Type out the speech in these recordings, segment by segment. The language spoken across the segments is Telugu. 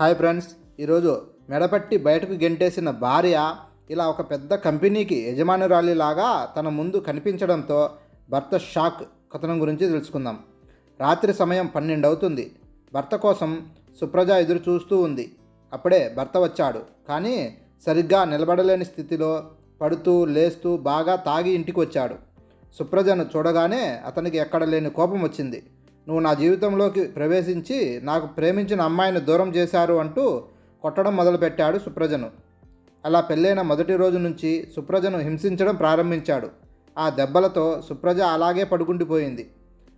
హాయ్ ఫ్రెండ్స్ ఈరోజు మెడపట్టి బయటకు గెంటేసిన భార్య ఇలా ఒక పెద్ద కంపెనీకి యజమానురాలిలాగా తన ముందు కనిపించడంతో భర్త షాక్ కథనం గురించి తెలుసుకుందాం. రాత్రి సమయం పన్నెండు అవుతుంది భర్త కోసం సుప్రజ ఎదురు చూస్తూ ఉంది. అప్పుడే భర్త వచ్చాడు. కానీ సరిగ్గా నిలబడలేని స్థితిలో పడుతూ లేస్తూ బాగా తాగి ఇంటికి వచ్చాడు. సుప్రజను చూడగానే అతనికి ఎక్కడ లేని కోపం వచ్చింది. నువ్వు నా జీవితంలోకి ప్రవేశించి నాకు ప్రేమించిన అమ్మాయిని దూరం చేశారు అంటూ కొట్టడం మొదలుపెట్టాడు సుప్రజను. అలా పెళ్ళైన మొదటి రోజు నుంచి సుప్రజను హింసించడం ప్రారంభించాడు. ఆ దెబ్బలతో సుప్రజ అలాగే పడుకుండిపోయింది.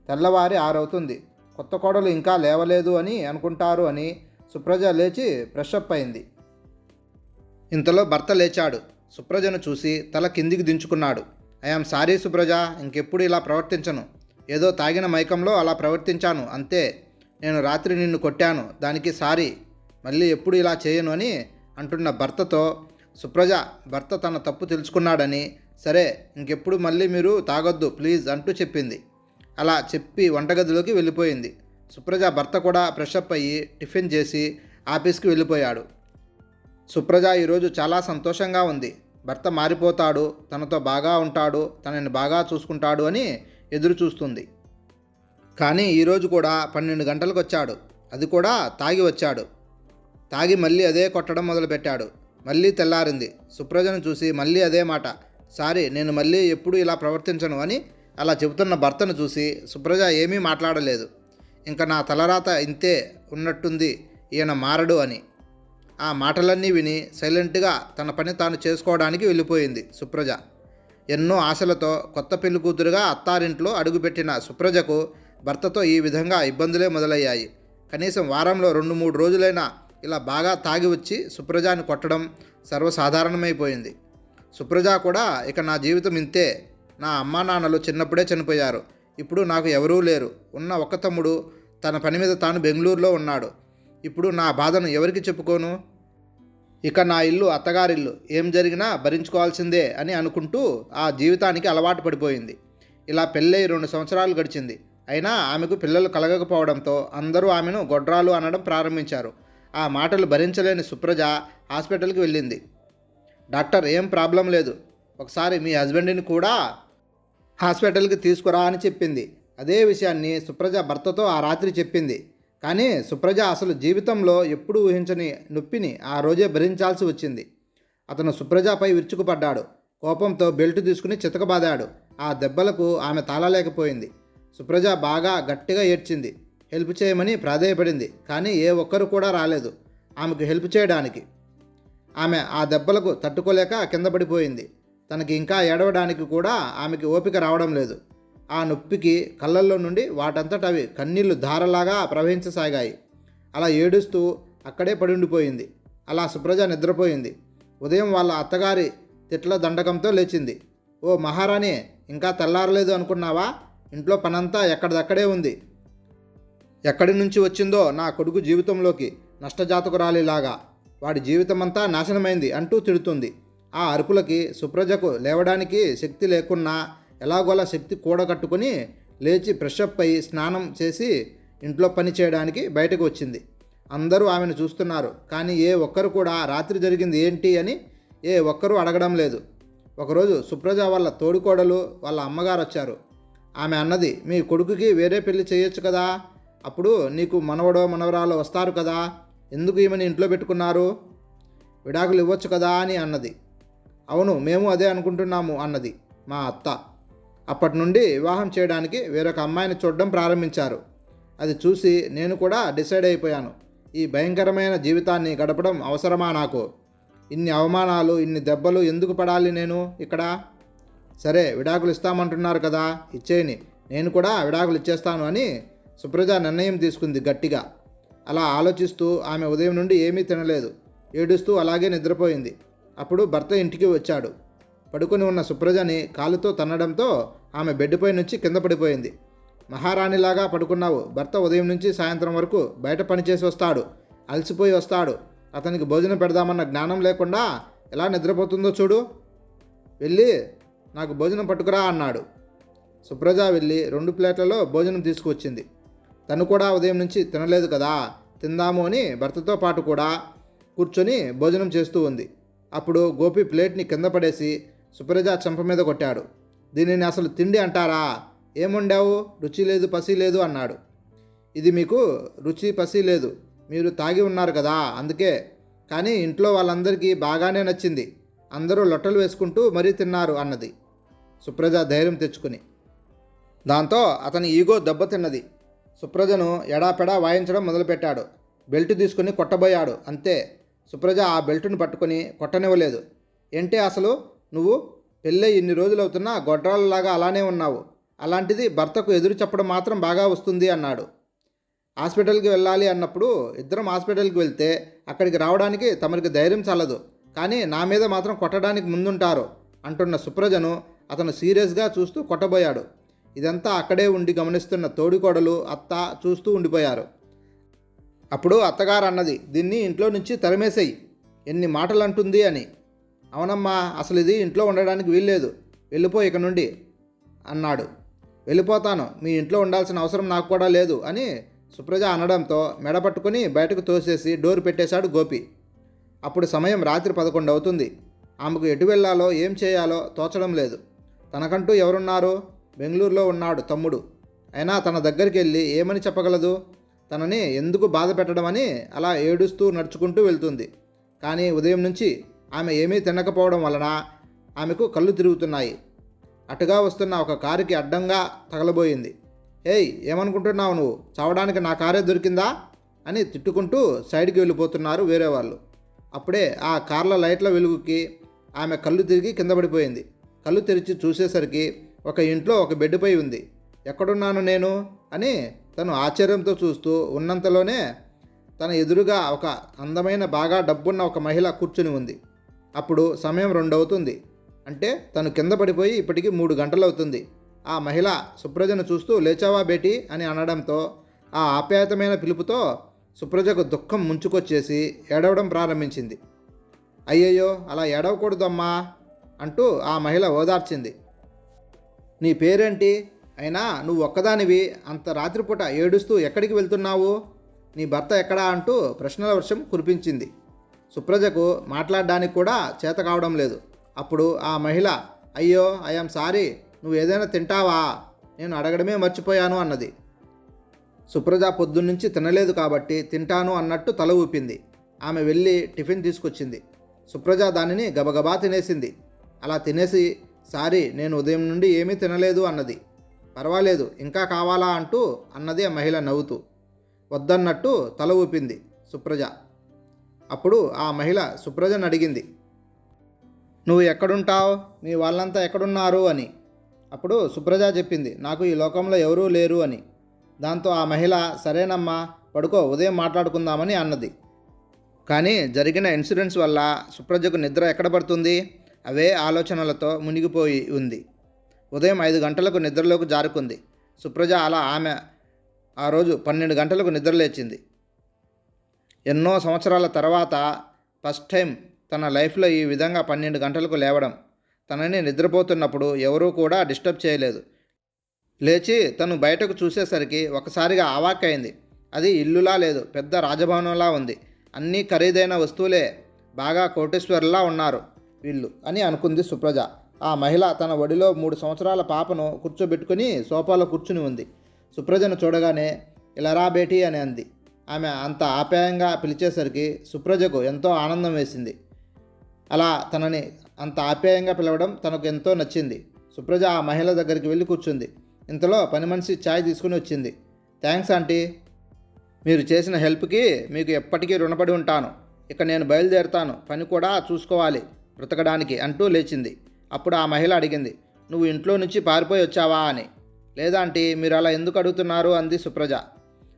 తెల్లవారి ఆరవుతుంది. కొత్త కోడలు ఇంకా లేవలేదు అని అనుకుంటారు అని సుప్రజ లేచి ఫ్రెషప్ అయింది. ఇంతలో భర్త లేచాడు. సుప్రజను చూసి తల కిందికి దించుకున్నాడు. ఐఆమ్ సారీ సుప్రజ ఇంకెప్పుడు ఇలా ప్రవర్తించను. ఏదో తాగిన మైకంలో అలా ప్రవర్తించాను అంతే. నేను రాత్రి నిన్ను కొట్టాను దానికి సారీ. మళ్ళీ ఎప్పుడు ఇలా చేయను అని అంటున్న భర్తతో సుప్రజ భర్త తన తప్పు తెలుసుకున్నాడని. సరే ఇంకెప్పుడు మళ్ళీ మీరు తాగొద్దు ప్లీజ్ అంటూ చెప్పింది. అలా చెప్పి వంటగదిలోకి వెళ్ళిపోయింది. సుప్రజ భర్త కూడా ఫ్రెషప్ అయ్యి టిఫిన్ చేసి ఆఫీస్కి వెళ్ళిపోయాడు. సుప్రజ ఈరోజు చాలా సంతోషంగా ఉంది. భర్త మారిపోతాడు తనతో బాగా ఉంటాడు తనని బాగా చూసుకుంటాడు అని ఎదురుచూస్తుంది కానీ ఈరోజు కూడా పన్నెండు గంటలకు వచ్చాడు. అది కూడా తాగి వచ్చాడు. తాగి మళ్ళీ అదే కొట్టడం మొదలుపెట్టాడు. మళ్ళీ తెల్లారింది. సుప్రజను చూసి మళ్ళీ అదే మాట. సారీ నేను మళ్ళీ ఎప్పుడు ఇలా ప్రవర్తించను అని అలా చెబుతున్న భర్తను చూసి సుప్రజ ఏమీ మాట్లాడలేదు. ఇంకా నా తలరాత ఇంతే ఉన్నట్టుంది ఈయన మారడు అని. ఆ మాటలన్నీ విని సైలెంట్గా తన పని తాను చేసుకోవడానికి వెళ్ళిపోయింది సుప్రజ. ఎన్నో ఆశలతో కొత్త పెళ్ళి కూతురుగా అత్తారింట్లో అడుగుపెట్టిన సుప్రజకు భర్తతో ఈ విధంగా ఇబ్బందులే మొదలయ్యాయి. కనీసం వారంలో రెండు మూడు రోజులైనా ఇలా బాగా తాగి వచ్చి సుప్రజాని కొట్టడం సర్వసాధారణమైపోయింది. సుప్రజ కూడా ఇక నా జీవితం ఇంతే. నా అమ్మా నాన్నలు చిన్నప్పుడే చనిపోయారు. ఇప్పుడు నాకు ఎవరూ లేరు. ఉన్న ఒక తమ్ముడు తన పని మీద తాను బెంగళూరులో ఉన్నాడు. ఇప్పుడు నా బాధను ఎవరికి చెప్పుకోను? ఇక నా ఇల్లు అత్తగారిల్లు ఏం జరిగినా భరించుకోవాల్సిందే అని అనుకుంటూ ఆ జీవితానికి అలవాటు పడిపోయింది. ఇలా పెళ్ళై రెండు సంవత్సరాలు గడిచింది. అయినా ఆమెకు పిల్లలు కలగకపోవడంతో అందరూ ఆమెను గొడ్రాలు అనడం ప్రారంభించారు. ఆ మాటలు భరించలేని సుప్రజ హాస్పిటల్కి వెళ్ళింది. డాక్టర్ ఏం ప్రాబ్లం లేదు. ఒకసారి మీ హస్బెండ్ని కూడా హాస్పిటల్కి తీసుకురా అని చెప్పింది. అదే విషయాన్ని సుప్రజ భర్తతో ఆ రాత్రి చెప్పింది. కానీ సుప్రజ అసలు జీవితంలో ఎప్పుడూ ఊహించని నొప్పిని ఆ రోజే భరించాల్సి వచ్చింది. అతను సుప్రజపై విరుచుకుపడ్డాడు. కోపంతో బెల్ట్ తీసుకుని చితకబాదాడు. ఆ దెబ్బలకు ఆమె తాళలేకపోయింది. సుప్రజ బాగా గట్టిగా ఏడ్చింది. హెల్ప్ చేయమని ప్రాధేయపడింది. కానీ ఏ ఒక్కరు కూడా రాలేదు. ఆమెకు హెల్ప్ చేయడానికి. ఆమె ఆ దెబ్బలకు తట్టుకోలేక కింద పడిపోయింది. తనకి ఇంకా ఏడవడానికి కూడా ఆమెకి ఓపిక రావడం లేదు. ఆ నొప్పికి కళ్ళల్లో నుండి వాటంతట అవి కన్నీళ్ళు ధారలాగా ప్రవహించసాగాయి. అలా ఏడుస్తూ అక్కడే పడి ఉండిపోయింది అలా సుప్రజ నిద్రపోయింది. ఉదయం వాళ్ళ అత్తగారి తిట్ల దండకంతో లేచింది. ఓ మహారాణి ఇంకా తెల్లారలేదు అనుకున్నావా? ఇంట్లో పనంతా ఎక్కడిదక్కడే ఉంది. ఎక్కడి నుంచి వచ్చిందో నా కొడుకు జీవితంలోకి నష్టజాతకురాలిలాగా. వాడి జీవితమంతా నాశనమైంది అంటూ తిడుతుంది. ఆ అరుపులకి సుప్రజకు లేవడానికి శక్తి లేకున్నా ఎలాగోలా శక్తి కూడగట్టుకుని లేచి ఫ్రెషప్ అయి స్నానం చేసి ఇంట్లో పని చేయడానికి బయటకు వచ్చింది. అందరూ ఆమెను చూస్తున్నారు. కానీ ఏ ఒక్కరు కూడా రాత్రి జరిగింది ఏంటి అని ఏ ఒక్కరూ అడగడం లేదు. ఒకరోజు సుప్రజ వాళ్ళ తోడుకోడలు వాళ్ళ అమ్మగారు వచ్చారు. ఆమె అన్నది మీ కొడుకుకి వేరే పెళ్ళి చేయొచ్చు కదా? అప్పుడు నీకు మనవడో మనవరాలు వస్తారు కదా? ఎందుకు ఈమెను ఇంట్లో పెట్టుకున్నారు? విడాకులు ఇవ్వచ్చు కదా? అని అన్నది. అవును మేము అదే అనుకుంటున్నాము అన్నది మా అత్త. అప్పటి నుండి వివాహం చేయడానికి వేరొక అమ్మాయిని చూడడం ప్రారంభించారు. అది చూసి నేను కూడా డిసైడ్ అయిపోయాను. ఈ భయంకరమైన జీవితాన్ని గడపడం అవసరమా నాకు? ఇన్ని అవమానాలు ఇన్ని దెబ్బలు ఎందుకు పడాలి నేను ఇక్కడ? సరే విడాకులు ఇస్తామంటున్నారు కదా ఇచ్చేయని. నేను కూడా విడాకులు ఇచ్చేస్తాను అని సుప్రజ నిర్ణయం తీసుకుంది గట్టిగా. అలా ఆలోచిస్తూ ఆమె ఉదయం నుండి ఏమీ తినలేదు. ఏడుస్తూ అలాగే నిద్రపోయింది. అప్పుడు భర్త ఇంటికి వచ్చాడు. పడుకొని ఉన్న సుప్రజని కాలుతో తన్నడంతో ఆమె బెడ్పై నుంచి కింద పడిపోయింది. మహారాణిలాగా పడుకున్నావు. భర్త ఉదయం నుంచి సాయంత్రం వరకు బయట పనిచేసి వస్తాడు. అలసిపోయి వస్తాడు. అతనికి భోజనం పెడదామన్న జ్ఞానం లేకుండా ఎలా నిద్రపోతుందో చూడు. వెళ్ళి నాకు భోజనం పట్టుకురా అన్నాడు. సుప్రజ వెళ్ళి రెండు ప్లేట్లలో భోజనం తీసుకువచ్చింది. తను కూడా ఉదయం నుంచి తినలేదు కదా. తిందాము అని భర్తతో పాటు కూడా కూర్చొని భోజనం చేస్తూ ఉంది. అప్పుడు గోపి ప్లేట్ని కింద పడేసి సుప్రజ చెంప మీద కొట్టాడు. దీనిని అసలు తిండి అంటారా? ఏముండావు? రుచి లేదు పసి లేదు అన్నాడు. ఇది మీకు రుచి పసి లేదు. మీరు తాగి ఉన్నారు కదా? అందుకే. కానీ ఇంట్లో వాళ్ళందరికీ బాగానే నచ్చింది. అందరూ లొట్టలు వేసుకుంటూ మరీ తిన్నారు అన్నది. సుప్రజ ధైర్యం తెచ్చుకుని. దాంతో అతని ఈగో దెబ్బతిన్నది సుప్రజను ఎడాపెడా వాయించడం మొదలుపెట్టాడు. బెల్ట్ తీసుకుని కొట్టబోయాడు. అంతే. సుప్రజ ఆ బెల్టును పట్టుకొని కొట్టనివ్వలేదు. ఏంటి అసలు? నువ్వు పెళ్ళై ఇన్ని రోజులు అవుతున్నా గొడ్రాలలాగా అలానే ఉన్నావు. అలాంటిది భర్తకు ఎదురు చెప్పడం మాత్రం బాగా వస్తుంది అన్నాడు. హాస్పిటల్కి వెళ్ళాలి అన్నప్పుడు ఇద్దరం హాస్పిటల్కి వెళ్తే అక్కడికి రావడానికి తమరికి ధైర్యం చాలదు. కానీ నా మీద మాత్రం కొట్టడానికి ముందుంటారు అంటున్న సుప్రజను అతను సీరియస్గా చూస్తూ కొట్టబోయాడు. ఇదంతా అక్కడే ఉండి గమనిస్తున్న తోడికోడలు అత్త చూస్తూ ఉండిపోయారు. అప్పుడు అత్తగారు అన్నది దీన్ని ఇంట్లో నుంచి తరిమేసేయి. ఎన్ని మాటలు అంటుంది అని. అవునమ్మా అసలు ఇది ఇంట్లో ఉండడానికి వీల్లేదు. వెళ్ళిపో ఇక నుండి అన్నాడు. వెళ్ళిపోతాను మీ ఇంట్లో ఉండాల్సిన అవసరం నాకు కూడా లేదు అని సుప్రజ అనడంతో మెడపట్టుకుని బయటకు తోసేసి డోర్ పెట్టేశాడు గోపి. అప్పుడు సమయం రాత్రి పదకొండు అవుతుంది. ఆమెకు ఎటు వెళ్ళాలో ఏం చేయాలో తోచడం లేదు. తనకంటూ ఎవరున్నారు? బెంగళూరులో ఉన్నాడు తమ్ముడు. అయినా తన దగ్గరికి వెళ్ళి ఏమని చెప్పగలదు? తనని ఎందుకు బాధ పెట్టడమని అలా ఏడుస్తూ నడుచుకుంటూ వెళ్తుంది. కానీ ఉదయం నుంచి ఆమె ఏమీ తినకపోవడం వలన ఆమెకు కళ్ళు తిరుగుతున్నాయి. అటుగా వస్తున్న ఒక కారుకి అడ్డంగా తగలబోయింది. ఏయ్ ఏమనుకుంటున్నావు నువ్వు? చావడానికి నా కారే దొరికిందా? అని తిట్టుకుంటూ సైడ్కి వెళ్ళిపోతున్నారు వేరే వాళ్ళు. అప్పుడే ఆ కార్ల లైట్ల వెలుగుకి ఆమె కళ్ళు తిరిగి కింద పడిపోయింది. కళ్ళు తెరిచి చూసేసరికి ఒక ఇంట్లో ఒక బెడ్పై ఉంది. ఎక్కడున్నాను నేను? అని తను ఆశ్చర్యంతో చూస్తూ ఉన్నంతలోనే తన ఎదురుగా ఒక అందమైన బాగా డబ్బున్న ఒక మహిళ కూర్చుని ఉంది. అప్పుడు సమయం రెండు అవుతుంది అంటే తను కింద పడిపోయి ఇప్పటికి మూడు గంటలు అవుతుంది ఆ మహిళ సుప్రజను చూస్తూ లేచావా బేటీ? అని అనడంతో ఆ ఆప్యాయతమైన పిలుపుతో సుప్రజకు దుఃఖం ముంచుకొచ్చేసి ఏడవడం ప్రారంభించింది. అయ్యయ్యో అలా ఏడవకూడదమ్మా అంటూ ఆ మహిళ ఓదార్చింది. నీ పేరేంటి? అయినా నువ్వు ఒక్కదానివి. అంత రాత్రిపూట ఏడుస్తూ ఎక్కడికి వెళ్తున్నావు? నీ భర్త ఎక్కడా? అంటూ ప్రశ్నల వర్షం కురిపించింది. సుప్రజకు మాట్లాడడానికి కూడా చేత కావడం లేదు. అప్పుడు ఆ మహిళ అయ్యో ఐఎమ్ సారీ నువ్వు ఏదైనా తింటావా? నేను అడగడమే మర్చిపోయాను అన్నది. సుప్రజ పొద్దున్నుంచి తినలేదు కాబట్టి తింటాను అన్నట్టు తల ఊపింది. ఆమె వెళ్ళి టిఫిన్ తీసుకొచ్చింది. సుప్రజ దానిని గబగబా తినేసింది. అలా తినేసి సారీ నేను ఉదయం నుండి ఏమీ తినలేదు అన్నది. పర్వాలేదు ఇంకా కావాలా అంటూ అన్నది ఆ మహిళ నవ్వుతూ. వద్దన్నట్టు తల ఊపింది సుప్రజ. అప్పుడు ఆ మహిళ సుప్రజను అడిగింది నువ్వు ఎక్కడుంటావు? మీ వాళ్ళంతా ఎక్కడున్నారు? అని. అప్పుడు సుప్రజ చెప్పింది నాకు ఈ లోకంలో ఎవరూ లేరు అని. దాంతో ఆ మహిళ సరేనమ్మా పడుకో ఉదయం మాట్లాడుకుందామని అన్నది. కానీ జరిగిన ఇన్సూరెన్స్ వల్ల సుప్రజకు నిద్ర ఎక్కడ పడుతుంది? అవే ఆలోచనలతో మునిగిపోయి ఉంది. ఉదయం ఐదు గంటలకు నిద్రలోకి జారుకుంది. సుప్రజ అలా ఆమె ఆ రోజు పన్నెండు గంటలకు నిద్రలేచింది. ఎన్నో సంవత్సరాల తర్వాత ఫస్ట్ టైం తన లైఫ్లో ఈ విధంగా పన్నెండు గంటలకు లేవడం తనని నిద్రపోతున్నప్పుడు ఎవరూ కూడా డిస్టర్బ్ చేయలేదు. లేచి తను బయటకు చూసేసరికి ఒకసారిగా ఆవాక్కైంది అది ఇల్లులా లేదు పెద్ద రాజభవనంలా ఉంది. అన్నీ ఖరీదైన వస్తువులే బాగా కోటేశ్వర్లా ఉన్నారు వీళ్ళు అని అనుకుంది సుప్రజ. ఆ మహిళ తన ఒడిలో మూడు సంవత్సరాల పాపను కూర్చోబెట్టుకుని సోఫాలో కూర్చుని ఉంది. సుప్రజను చూడగానే ఇలరా బేటీ అని అంది. ఆమె అంత ఆప్యాయంగా పిలిచేసరికి సుప్రజకు ఎంతో ఆనందం వేసింది. అలా తనని అంత ఆప్యాయంగా పిలవడం తనకు ఎంతో నచ్చింది. సుప్రజ ఆ మహిళ దగ్గరికి వెళ్ళి కూర్చుంది. ఇంతలో పని మనిషి ఛాయ్ తీసుకుని వచ్చింది. Thanks aunty. మీరు చేసిన హెల్ప్కి మీకు ఎప్పటికీ రుణపడి ఉంటాను. ఇక నేను బయలుదేరుతాను. పని కూడా చూసుకోవాలి. బ్రతకడానికి అంటూ లేచింది. అప్పుడు ఆ మహిళ అడిగింది. నువ్వు ఇంట్లో నుంచి పారిపోయి వచ్చావా? అని. లేదాంటీ మీరు అలా ఎందుకు అడుగుతున్నారు? అంది సుప్రజ.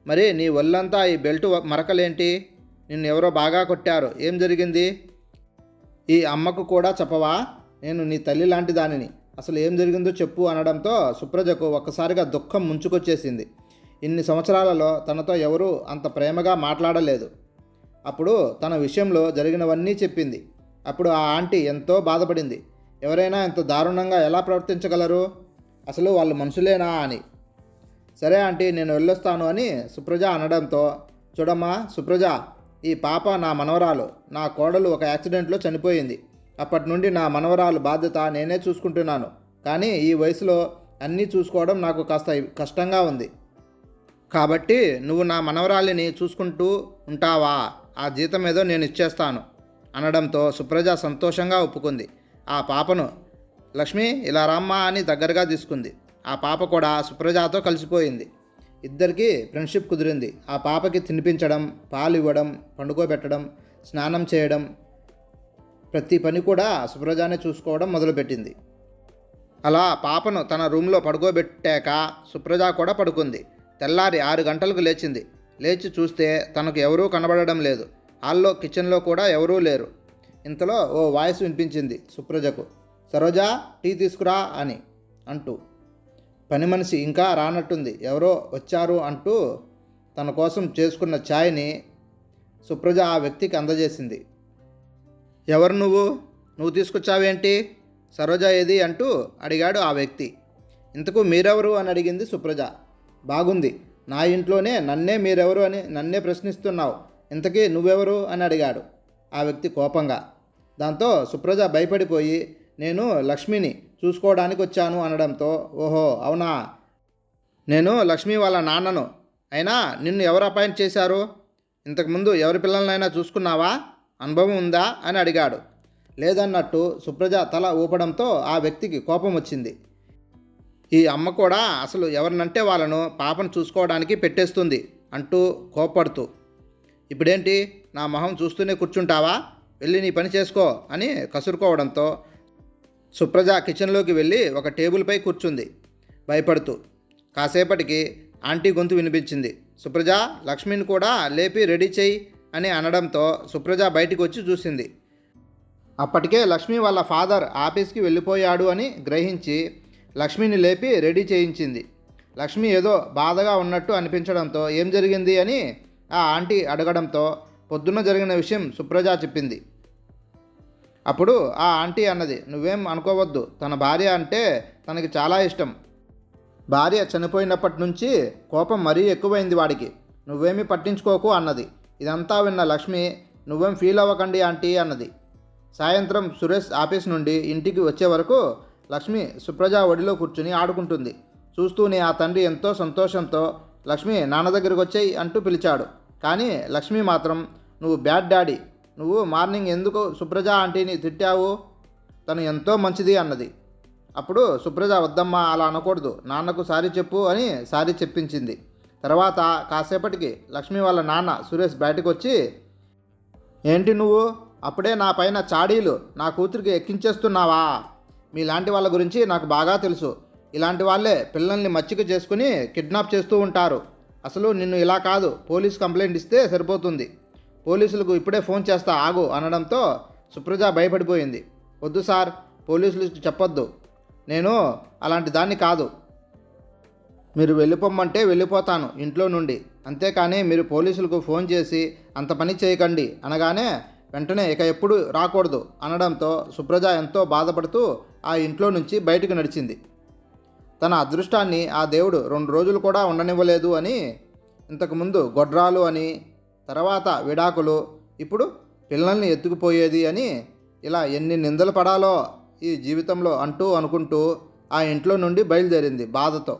మరి నీ ఒళ్ళంతా ఈ బెల్ట్ మరకలేంటి? నిన్ను ఎవరో బాగా కొట్టారు. ఏం జరిగింది? ఈ అమ్మకు కూడా చెప్పవా? నేను నీ తల్లి లాంటి దానిని. అసలు ఏం జరిగిందో చెప్పు అనడంతో సుప్రజకు ఒక్కసారిగా దుఃఖం ముంచుకొచ్చేసింది. ఇన్ని సంవత్సరాలలో తనతో ఎవరూ అంత ప్రేమగా మాట్లాడలేదు. అప్పుడు తన విషయంలో జరిగినవన్నీ చెప్పింది. అప్పుడు ఆ ఆంటీ ఎంతో బాధపడింది. ఎవరైనా ఇంత దారుణంగా ఎలా ప్రవర్తించగలరు? అసలు వాళ్ళు మనుషులేనా అని. సరే ఆంటీ నేను వెళ్ళొస్తాను అని సుప్రజ అనడంతో చూడమ్మా సుప్రజ ఈ పాప నా మనవరాలు. నా కోడలు ఒక యాక్సిడెంట్లో చనిపోయింది. అప్పటి నుండి నా మనవరాలు బాధ్యత నేనే చూసుకుంటున్నాను. కానీ ఈ వయసులో అన్నీ చూసుకోవడం నాకు కాస్త కష్టంగా ఉంది. కాబట్టి నువ్వు నా మనవరాలిని చూసుకుంటూ ఉంటావా? ఆ జీతం ఏదో నేను ఇచ్చేస్తాను అనడంతో సుప్రజ సంతోషంగా ఒప్పుకుంది. ఆ పాపను లక్ష్మి ఇలా రామ్మా అని దగ్గరగా తీసుకుంది. ఆ పాప కూడా సుప్రజాతో కలిసిపోయింది. ఇద్దరికీ ఫ్రెండ్షిప్ కుదిరింది. ఆ పాపకి తినిపించడం పాలు ఇవ్వడం పండుకోబెట్టడం స్నానం చేయడం ప్రతి పని కూడా సుప్రజానే చూసుకోవడం మొదలుపెట్టింది. అలా పాపను తన రూమ్లో పడుకోబెట్టాక సుప్రజ కూడా పడుకుంది. తెల్లారి ఆరు గంటలకు లేచింది. లేచి చూస్తే తనకు ఎవరూ కనబడడం లేదు. హాల్లో కిచెన్లో కూడా ఎవరూ లేరు. ఇంతలో ఓ వాయిస్ వినిపించింది సుప్రజకు. సరోజా టీ తీసుకురా అని అంటూ పని మనిషి ఇంకా రానట్టుంది. ఎవరో వచ్చారు అంటూ తన కోసం చేసుకున్న ఛాయ్ని సుప్రజ ఆ వ్యక్తికి అందజేసింది. ఎవరు నువ్వు? నువ్వు తీసుకొచ్చావేంటి? సరోజ ఏది? అంటూ అడిగాడు ఆ వ్యక్తి. ఇంతకు మీరెవరు అని అడిగింది సుప్రజ. బాగుంది. నా ఇంట్లోనే నన్నే మీరెవరు అని నన్నే ప్రశ్నిస్తున్నావు. ఇంతకీ నువ్వెవరు అని అడిగాడు ఆ వ్యక్తి కోపంగా. దాంతో సుప్రజ భయపడిపోయి నేను లక్ష్మిని చూసుకోవడానికి వచ్చాను అనడంతో ఓహో అవునా? నేను లక్ష్మి వాళ్ళ నాన్నను. అయినా నిన్ను ఎవరు అపాయింట్ చేశారు? ఇంతకుముందు ఎవరి పిల్లలనైనా చూసుకున్నావా? అనుభవం ఉందా? అని అడిగాడు. లేదన్నట్టు సుప్రజ తల ఊపడంతో ఆ వ్యక్తికి కోపం వచ్చింది. ఈ అమ్మ కూడా అసలు ఎవరినంటే వాళ్ళను పాపను చూసుకోవడానికి పెట్టేస్తుంది అంటూ కోపడుతూ ఇప్పుడేంటి? నా మొహం చూస్తూనే కూర్చుంటావా? వెళ్ళి నీ పని చేసుకో అని కసురుకోవడంతో సుప్రజ కిచెన్లోకి వెళ్ళి ఒక టేబుల్పై కూర్చుంది. భయపడుతూ. కాసేపటికి ఆంటీ గొంతు వినిపించింది. సుప్రజ లక్ష్మిని కూడా లేపి రెడీ చేయి అని అనడంతో సుప్రజ బయటికి వచ్చి చూసింది. అప్పటికే లక్ష్మి వాళ్ళ ఫాదర్ ఆఫీస్కి వెళ్ళిపోయాడు అని గ్రహించి లక్ష్మిని లేపి రెడీ చేయించింది. లక్ష్మి ఏదో బాధగా ఉన్నట్టు అనిపించడంతో ఏం జరిగింది అని ఆ ఆంటీ అడగడంతో పొద్దున్న జరిగిన విషయం సుప్రజ చెప్పింది. అప్పుడు ఆ ఆంటీ అన్నది నువ్వేం అనుకోవద్దు. తన భార్య అంటే తనకి చాలా ఇష్టం. భార్య చనిపోయినప్పటి నుంచి కోపం మరీ ఎక్కువైంది వాడికి. నువ్వేమీ పట్టించుకోకు అన్నది. ఇదంతా విన్న లక్ష్మి నువ్వేం ఫీల్ అవ్వకండి ఆంటీ అన్నది. సాయంత్రం సురేష్ ఆఫీస్ నుండి ఇంటికి వచ్చే వరకు లక్ష్మి సుప్రజ ఒడిలో కూర్చుని ఆడుకుంటుంది. చూస్తూనే ఆ తండ్రి ఎంతో సంతోషంతో లక్ష్మి నాన్న దగ్గరికి వచ్చేయి అంటూ పిలిచాడు. కానీ లక్ష్మి మాత్రం నువ్వు బ్యాడ్ డాడీ. నువ్వు మార్నింగ్ ఎందుకు సుప్రజ ఆంటీని తిట్టావు? తను ఎంతో మంచిది అన్నది. అప్పుడు సుప్రజ వద్దమ్మా అలా అనకూడదు. నాన్నకు సారీ చెప్పు అని సారీ చెప్పించింది. తర్వాత కాసేపటికి లక్ష్మి వాళ్ళ నాన్న సురేష్ బయటకు వచ్చి ఏంటి నువ్వు? అప్పుడే నా పైన చాడీలు నా కూతురికి ఎక్కించేస్తున్నావా? మీలాంటి వాళ్ళ గురించి నాకు బాగా తెలుసు. ఇలాంటి వాళ్ళే పిల్లల్ని మచ్చిక చేసుకుని కిడ్నాప్ చేస్తూ ఉంటారు. అసలు నిన్ను ఇలా కాదు. పోలీస్ కంప్లైంట్ ఇస్తే సరిపోతుంది. పోలీసులకు ఇప్పుడే ఫోన్ చేస్తా ఆగు అనడంతో సుప్రజ భయపడిపోయింది. వద్దు సార్ పోలీసులకు చెప్పొద్దు. నేను అలాంటి దాన్ని కాదు. మీరు వెళ్ళిపోమ్మంటే వెళ్ళిపోతాను ఇంట్లో నుండి. అంతేకాని మీరు పోలీసులకు ఫోన్ చేసి అంత పని చేయకండి అనగానే వెంటనే ఇక ఎప్పుడు రాకూడదు అనడంతో సుప్రజ ఎంతో బాధపడుతూ ఆ ఇంట్లో నుంచి బయటకు నడిచింది. తన అదృష్టాన్ని ఆ దేవుడు రెండు రోజులు కూడా ఉండనివ్వలేదు అని ఇంతకుముందు గొడ్రాలు అని తర్వాత విడాకులు ఇప్పుడు పిల్లల్ని ఎత్తుకుపోయేది అని ఇలా ఎన్ని నిందలు పడాలో ఈ జీవితంలో అంటూ అనుకుంటూ ఆ ఇంట్లో నుండి బయలుదేరింది బాధతో.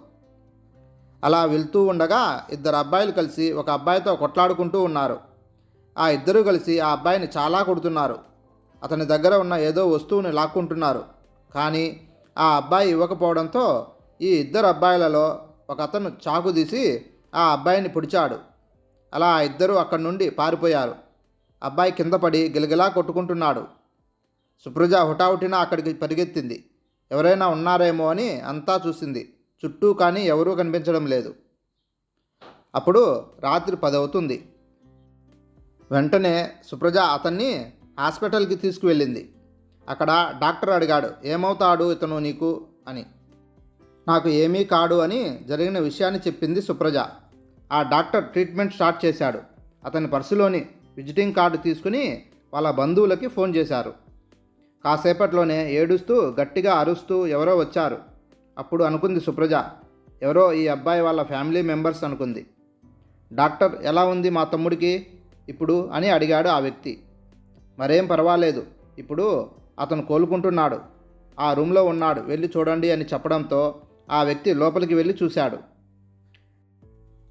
అలా వెళ్తూ ఉండగా ఇద్దరు అబ్బాయిలు కలిసి ఒక అబ్బాయితో కొట్లాడుకుంటూ ఉన్నారు. ఆ ఇద్దరు కలిసి ఆ అబ్బాయిని చాలా కొడుతున్నారు. అతని దగ్గర ఉన్న ఏదో వస్తువుని లాక్కుంటున్నారు. కానీ ఆ అబ్బాయి ఇవ్వకపోవడంతో ఈ ఇద్దరు అబ్బాయిలలో ఒక అతను చాకు తీసి ఆ అబ్బాయిని పొడిచాడు. అలా ఇద్దరూ అక్కడి నుండి పారిపోయారు. అబ్బాయి కింద పడి గిలగిలా కొట్టుకుంటున్నాడు. సుప్రజ హుటాహుటిన అక్కడికి పరిగెత్తింది. ఎవరైనా ఉన్నారేమో అని అంతా చూసింది. చుట్టూ కానీ ఎవరూ కనిపించడం లేదు. అప్పుడు రాత్రి పదవుతుంది. వెంటనే సుప్రజ అతన్ని హాస్పిటల్కి తీసుకువెళ్ళింది. అక్కడ డాక్టర్ అడిగాడు ఏమవుతాడు ఇతను నీకు? అని. నాకు ఏమీ కాడు అని జరిగిన విషయాన్ని చెప్పింది సుప్రజ. ఆ డాక్టర్ ట్రీట్మెంట్ స్టార్ట్ చేశాడు. అతని పర్సులోని విజిటింగ్ కార్డు తీసుకుని వాళ్ళ బంధువులకి ఫోన్ చేశారు. కాసేపట్లోనే ఏడుస్తూ గట్టిగా అరుస్తూ ఎవరో వచ్చారు. అప్పుడు అనుకుంది సుప్రజ ఎవరో ఈ అబ్బాయి వాళ్ళ ఫ్యామిలీ మెంబర్స్ అనుకుంది. డాక్టర్ ఎలా ఉంది మా తమ్ముడికి? ఇప్పుడు అని అడిగాడు ఆ వ్యక్తి. మరేం పర్వాలేదు ఇప్పుడు అతను కోలుకుంటున్నాడు. ఆ రూమ్లో ఉన్నాడు వెళ్ళి చూడండి అని చెప్పడంతో ఆ వ్యక్తి లోపలికి వెళ్ళి చూశాడు.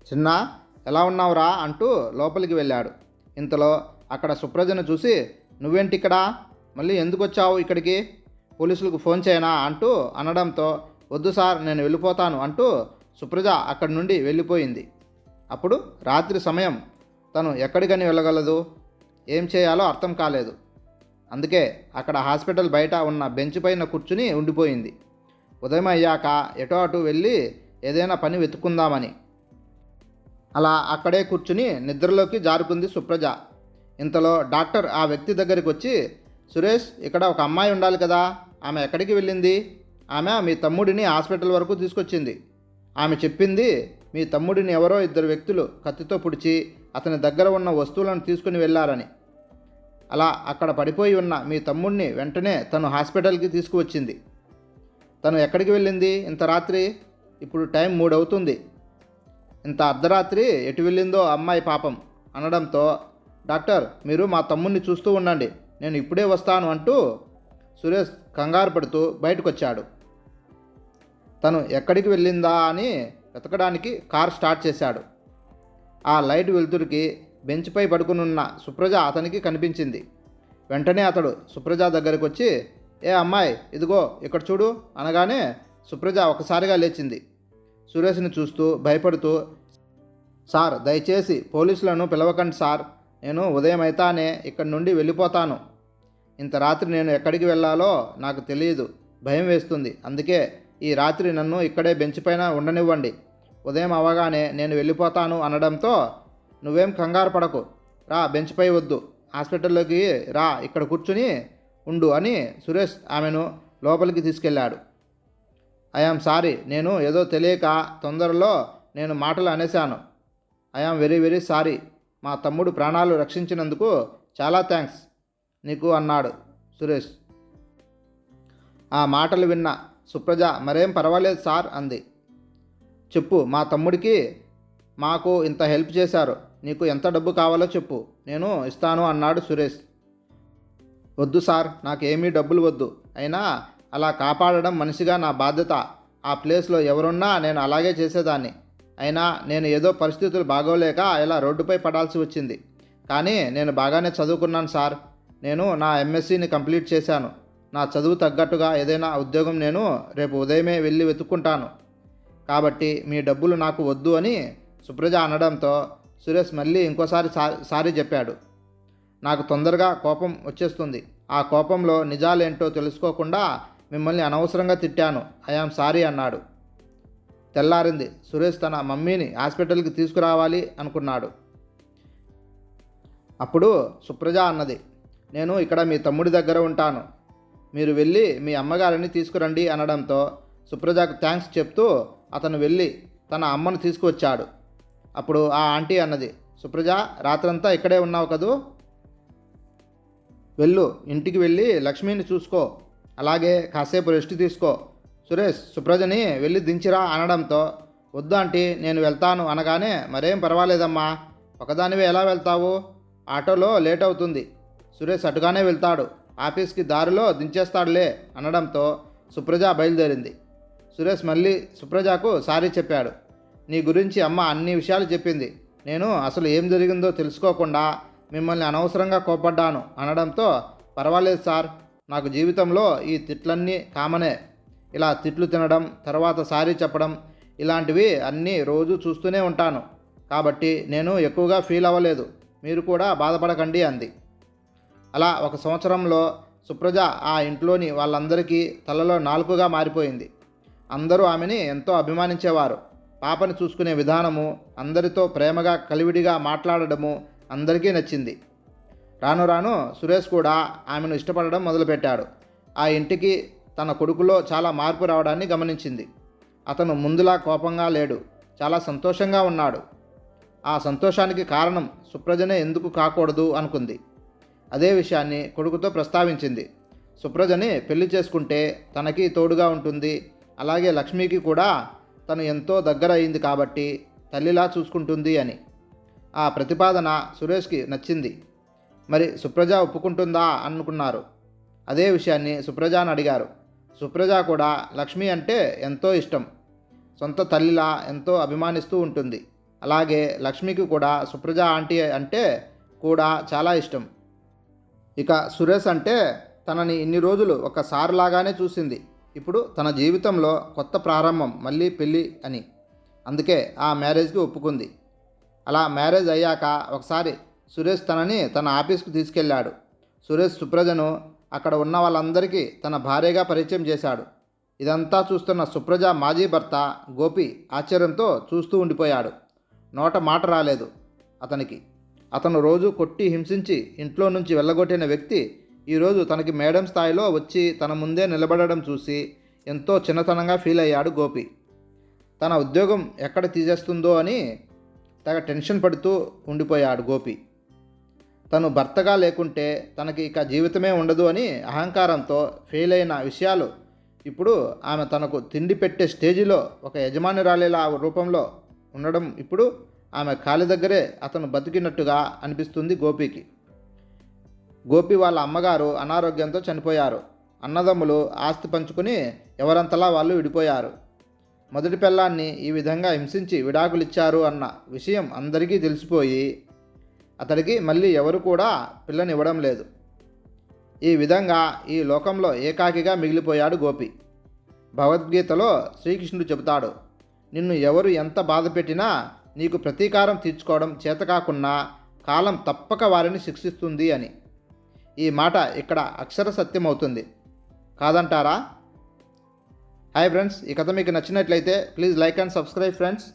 చిన్న ఎలా ఉన్నావురా అంటూ లోపలికి వెళ్ళాడు. ఇంతలో అక్కడ సుప్రజను చూసి నువ్వేంటి ఇక్కడ మళ్ళీ ఎందుకు వచ్చావు ఇక్కడికి? పోలీసులకు ఫోన్ చేయనా? అంటూ అనడంతో వద్దు సార్ నేను వెళ్ళిపోతాను అంటూ సుప్రజ అక్కడి నుండి వెళ్ళిపోయింది. అప్పుడు రాత్రి సమయం. తను ఎక్కడికని వెళ్ళగలదు? ఏం చేయాలో అర్థం కాలేదు. అందుకే అక్కడ హాస్పిటల్ బయట ఉన్న బెంచ్ పైన కూర్చుని ఉండిపోయింది. ఉదయం అయ్యాక ఎటో అటు వెళ్ళి ఏదైనా పని వెతుక్కుందామని. అలా అక్కడే కూర్చుని నిద్రలోకి జారుకుంది సుప్రజ. ఇంతలో డాక్టర్ ఆ వ్యక్తి దగ్గరికి వచ్చి సురేష్ ఇక్కడ ఒక అమ్మాయి ఉండాలి కదా. ఆమె ఎక్కడికి వెళ్ళింది? ఆమె మీ తమ్ముడిని హాస్పిటల్ వరకు తీసుకొచ్చింది. ఆమె చెప్పింది మీ తమ్ముడిని ఎవరో ఇద్దరు వ్యక్తులు కత్తితో పుడిచి అతని దగ్గర ఉన్న వస్తువులను తీసుకుని వెళ్ళారని. అలా అక్కడ పడిపోయి ఉన్న మీ తమ్ముడిని వెంటనే తను హాస్పిటల్కి తీసుకువచ్చింది. తను ఎక్కడికి వెళ్ళింది ఇంత రాత్రి? ఇప్పుడు టైం మూడు అవుతుంది ఇంత అర్ధరాత్రి ఎటు వెళ్ళిందో అమ్మాయి పాపం అనడంతో డాక్టర్ మీరు మా తమ్ముడిని చూస్తూ ఉండండి నేను ఇప్పుడే వస్తాను అంటూ సురేష్ కంగారు పడుతూ బయటకొచ్చాడు. తను ఎక్కడికి వెళ్ళిందా అని వెతకడానికి కార్ స్టార్ట్ చేశాడు. ఆ లైట్ వెలుతురికి బెంచ్పై పడుకునున్న సుప్రజ అతనికి కనిపించింది. వెంటనే అతడు సుప్రజ దగ్గరికి వచ్చి ఏ అమ్మాయి ఇదిగో ఇక్కడ చూడు అనగానే సుప్రజ ఒకసారిగా లేచింది. సురేష్ని చూస్తూ భయపడుతూ సార్ దయచేసి పోలీసులను పిలవకండి సార్. నేను ఉదయం అయితానే ఇక్కడి నుండి వెళ్ళిపోతాను. ఇంత రాత్రి నేను ఎక్కడికి వెళ్ళాలో నాకు తెలియదు భయం వేస్తుంది. అందుకే ఈ రాత్రి నన్ను ఇక్కడే బెంచ్ పైన ఉండనివ్వండి. ఉదయం అవగానే నేను వెళ్ళిపోతాను అనడంతో నువ్వేం కంగారు పడకు. రా బెంచ్పై వద్దు. హాస్పిటల్లోకి రా ఇక్కడ కూర్చుని ఉండు అని సురేష్ ఆమెను లోపలికి తీసుకెళ్ళాడు. ఐఆమ్ సారీ నేను ఏదో తెలియక తొందరలో నేను మాటలు అనేశాను. I am very very sorry మా తమ్ముడు ప్రాణాలు రక్షించినందుకు చాలా థ్యాంక్స్ నీకు అన్నాడు సురేష్. ఆ మాటలు విన్న సుప్రజ మరేం పర్వాలేదు సార్ అంది. చెప్పు మా తమ్ముడికి మాకు ఇంత హెల్ప్ చేశారు. నీకు ఎంత డబ్బు కావాలో చెప్పు. నేను ఇస్తాను అన్నాడు సురేష్. వద్దు సార్ నాకేమీ డబ్బులు వద్దు. అయినా అలా కాపాడడం మనిషిగా నా బాధ్యత. ఆ ప్లేస్లో ఎవరున్నా నేను అలాగే చేసేదాన్ని. అయినా నేను ఏదో పరిస్థితులు బాగోలేక ఇలా రోడ్డుపై పడాల్సి వచ్చింది. కానీ నేను బాగానే చదువుకున్నాను సార్. నేను నా ఎంఎస్సిని కంప్లీట్ చేశాను. నా చదువు తగ్గట్టుగా ఏదైనా ఉద్యోగం నేను రేపు ఉదయమే వెళ్ళి వెతుక్కుంటాను. కాబట్టి మీ డబ్బులు నాకు వద్దు అని సుప్రజ అనడంతో సురేష్ మళ్ళీ ఇంకోసారి సా- సారీ చెప్పాడు. నాకు తొందరగా కోపం వచ్చేస్తుంది. ఆ కోపంలో నిజాలేంటో తెలుసుకోకుండా మిమ్మల్ని అనవసరంగా తిట్టాను. ఐఆమ్ సారీ అన్నాడు. తెల్లారింది. సురేష్ తన మమ్మీని హాస్పిటల్కి తీసుకురావాలి అనుకున్నాడు. అప్పుడు సుప్రజ అన్నది నేను ఇక్కడ మీ తమ్ముడి దగ్గర ఉంటాను. మీరు వెళ్ళి మీ అమ్మగారిని తీసుకురండి అనడంతో సుప్రజకు థ్యాంక్స్ చెప్తూ అతను వెళ్ళి తన అమ్మను తీసుకువచ్చాడు. అప్పుడు ఆ ఆంటీ అన్నది సుప్రజ రాత్రంతా ఇక్కడే ఉన్నావు కదూ? వెళ్ళు. ఇంటికి వెళ్ళి లక్ష్మిని చూసుకో. అలాగే కాసేపు రెస్ట్ తీసుకో. సురేష్ సుప్రజని వెళ్ళి దించిరా అనడంతో వద్దు ఆంటీ నేను వెళ్తాను అనగానే మరేం పర్వాలేదమ్మా ఒకదానివే ఎలా వెళ్తావు? ఆటోలో లేట్ అవుతుంది. సురేష్ అటుగానే వెళ్తాడు. ఆఫీస్కి దారిలో దించేస్తాడులే అనడంతో సుప్రజ బయలుదేరింది. సురేష్ మళ్ళీ సుప్రజకు సారీ చెప్పాడు. నీ గురించి అమ్మ అన్ని విషయాలు చెప్పింది. నేను అసలు ఏం జరిగిందో తెలుసుకోకుండా మిమ్మల్ని అనవసరంగా కోపడ్డాను అనడంతో పర్వాలేదు సార్ నాకు జీవితంలో ఈ తిట్లన్నీ కామనే. ఇలా తిట్లు తినడం తర్వాత సారీ చెప్పడం ఇలాంటివి అన్నీ రోజు చూస్తూనే ఉంటాను. కాబట్టి నేను ఎక్కువగా ఫీల్ అవ్వలేదు. మీరు కూడా బాధపడకండి అంది. అలా ఒక సంవత్సరంలో సుప్రజ ఆ ఇంట్లోని వాళ్ళందరికీ తలలో నాలుకగా మారిపోయింది. అందరూ ఆమెని ఎంతో అభిమానించేవారు. పాపని చూసుకునే విధానము అందరితో ప్రేమగా కలివిడిగా మాట్లాడడము అందరికీ నచ్చింది. రాను రాను సురేష్ కూడా ఆమెను ఇష్టపడడం మొదలుపెట్టాడు. ఆ ఇంటికి తన కొడుకులో చాలా మార్పు రావడాన్ని గమనించింది. అతను ముందులా కోపంగా లేడు. చాలా సంతోషంగా ఉన్నాడు. ఆ సంతోషానికి కారణం సుప్రజనే ఎందుకు కాకూడదు అనుకుంది. అదే విషయాన్ని కొడుకుతో ప్రస్తావించింది. సుప్రజని పెళ్ళి చేసుకుంటే తనకి తోడుగా ఉంటుంది. అలాగే లక్ష్మికి కూడా తను ఎంతో దగ్గర అయింది కాబట్టి తల్లిలా చూసుకుంటుంది అని. ఆ ప్రతిపాదన సురేష్కి నచ్చింది. మరి సుప్రజ ఒప్పుకుంటుందా అనుకున్నారు. అదే విషయాన్ని సుప్రజాని అడిగారు. సుప్రజ కూడా లక్ష్మి అంటే ఎంతో ఇష్టం. సొంత తల్లిలా ఎంతో అభిమానిస్తూ ఉంటుంది. అలాగే లక్ష్మికి కూడా సుప్రజ ఆంటీ అంటే కూడా చాలా ఇష్టం. ఇక సురేష్ అంటే తనని ఇన్ని రోజులు ఒక సారులాగానే చూసింది. ఇప్పుడు తన జీవితంలో కొత్త ప్రారంభం మళ్ళీ పెళ్ళి అని. అందుకే ఆ మ్యారేజ్కి ఒప్పుకుంది. అలా మ్యారేజ్ అయ్యాక ఒకసారి సురేష్ తనని తన ఆఫీస్కు తీసుకెళ్ళాడు. సురేష్ సుప్రజను అక్కడ ఉన్న వాళ్ళందరికీ తన భార్యగా పరిచయం చేశాడు. ఇదంతా చూస్తున్న సుప్రజ మాజీ భర్త గోపి ఆశ్చర్యంతో చూస్తూ ఉండిపోయాడు. నోట మాట రాలేదు అతనికి. అతను రోజు కొట్టి హింసించి ఇంట్లో నుంచి వెళ్ళగొట్టిన వ్యక్తి ఈరోజు తనకి మేడం స్థాయిలో వచ్చి తన ముందే నిలబడడం చూసి ఎంతో చిన్నతనంగా ఫీల్ అయ్యాడు గోపి. తన ఉద్యోగం ఎక్కడ తీసేస్తుందో అని తెగ టెన్షన్ పడుతూ ఉండిపోయాడు గోపి. తను భర్తగా లేకుంటే తనకి ఇక జీవితమే ఉండదు అని అహంకారంతో ఫెయిల్ అయిన విషయాలు ఇప్పుడు ఆమె తనకు తిండి పెట్టే స్టేజిలో ఒక యజమానురాలిలా రూపంలో ఉండడం ఇప్పుడు ఆమె కాలి దగ్గరే అతను బతికినట్టుగా అనిపిస్తుంది గోపికి. గోపి వాళ్ళ అమ్మగారు అనారోగ్యంతో చనిపోయారు. అన్నదమ్ములు ఆస్తి పంచుకుని ఎవరంతలా వాళ్ళు విడిపోయారు. మొదటి పిల్లాన్ని ఈ విధంగా హింసించి విడాకులిచ్చారు అన్న విషయం అందరికీ తెలిసిపోయి అతడికి మళ్ళీ ఎవరు కూడా పిల్లనివ్వడం లేదు. ఈ విధంగా ఈ లోకంలో ఏకాకిగా మిగిలిపోయాడు గోపి. భగవద్గీతలో శ్రీకృష్ణుడు చెబుతాడు నిన్ను ఎవరు ఎంత బాధ పెట్టినా నీకు ప్రతీకారం తీర్చుకోవడం చేతకాకున్నా కాలం తప్పక వారిని శిక్షిస్తుంది అని. ఈ మాట ఇక్కడ అక్షర సత్యం అవుతుంది కాదంటారా? హాయ్ ఫ్రెండ్స్ ఈ కథ మీకు నచ్చినట్లయితే please like and subscribe friends.